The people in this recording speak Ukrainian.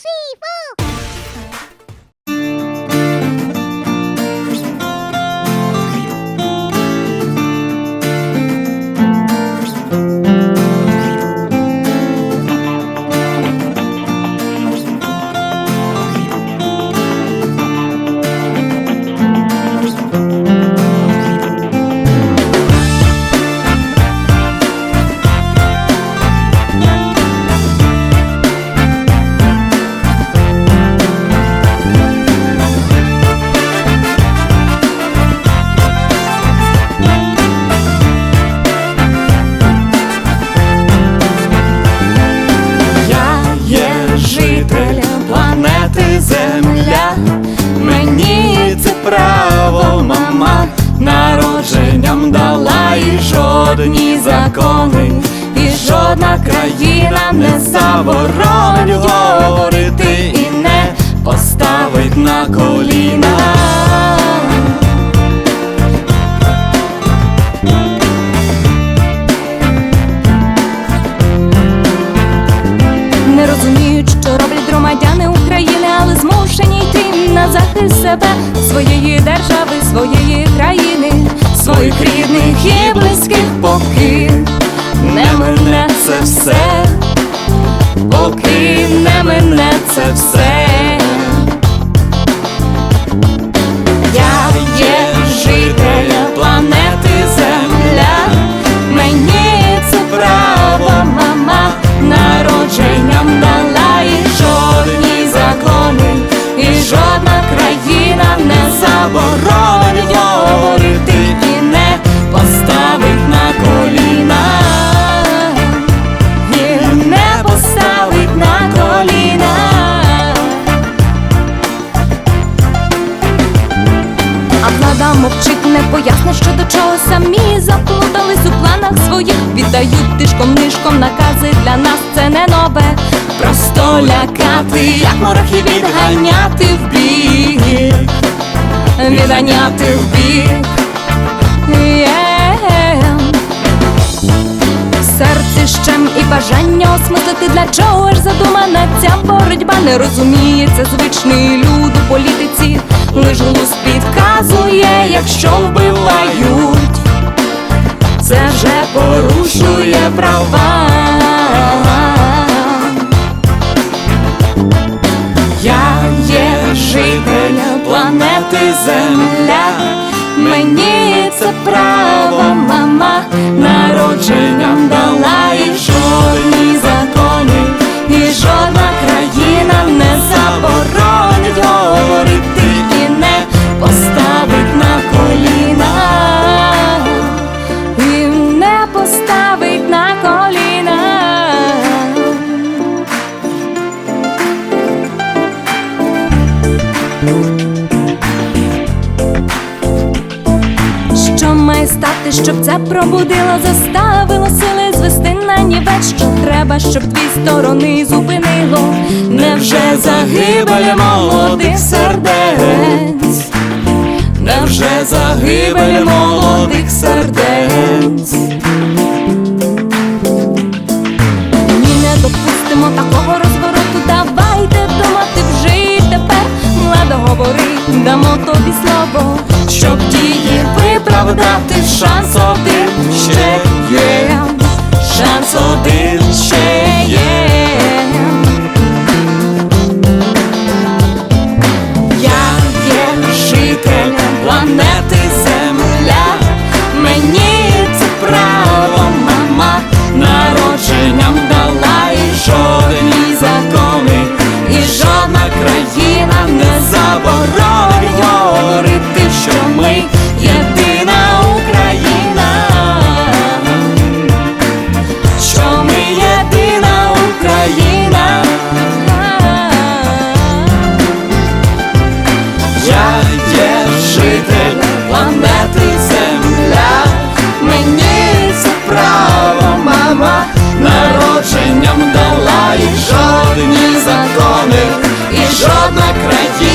assim, право, мама народженням дала і жодні закони, і жодна країна не заборонить йти себе, своєї держави, своєї країни, своїх рідних і близьких, поки не мине це все, поки не мине це все. Віддають тишком нишком накази для нас це не нове. Просто лякати, як морохи відганяти в бік, відганяти в бік. Є. В серці щем і бажання осмислити, для чого ж задумана ця боротьба не розуміє, це звичний люд у політиці, лиш глузд підказує, якщо вбивають, це вже порушує права. Я є житель планети Земля, мені це право, мама народженням Що має стати, щоб це пробудило, заставило сили звести на нівець, що треба, щоб дві сторони зупинило. Невже загибель молодих сердець? Невже загибель молодих сердець? дати шанс один ще є, шанс один ще є. Я є житель планети Земля, мені це право мама народженням дала і жодні закони, і жодна країна не заборонена. жодна країна.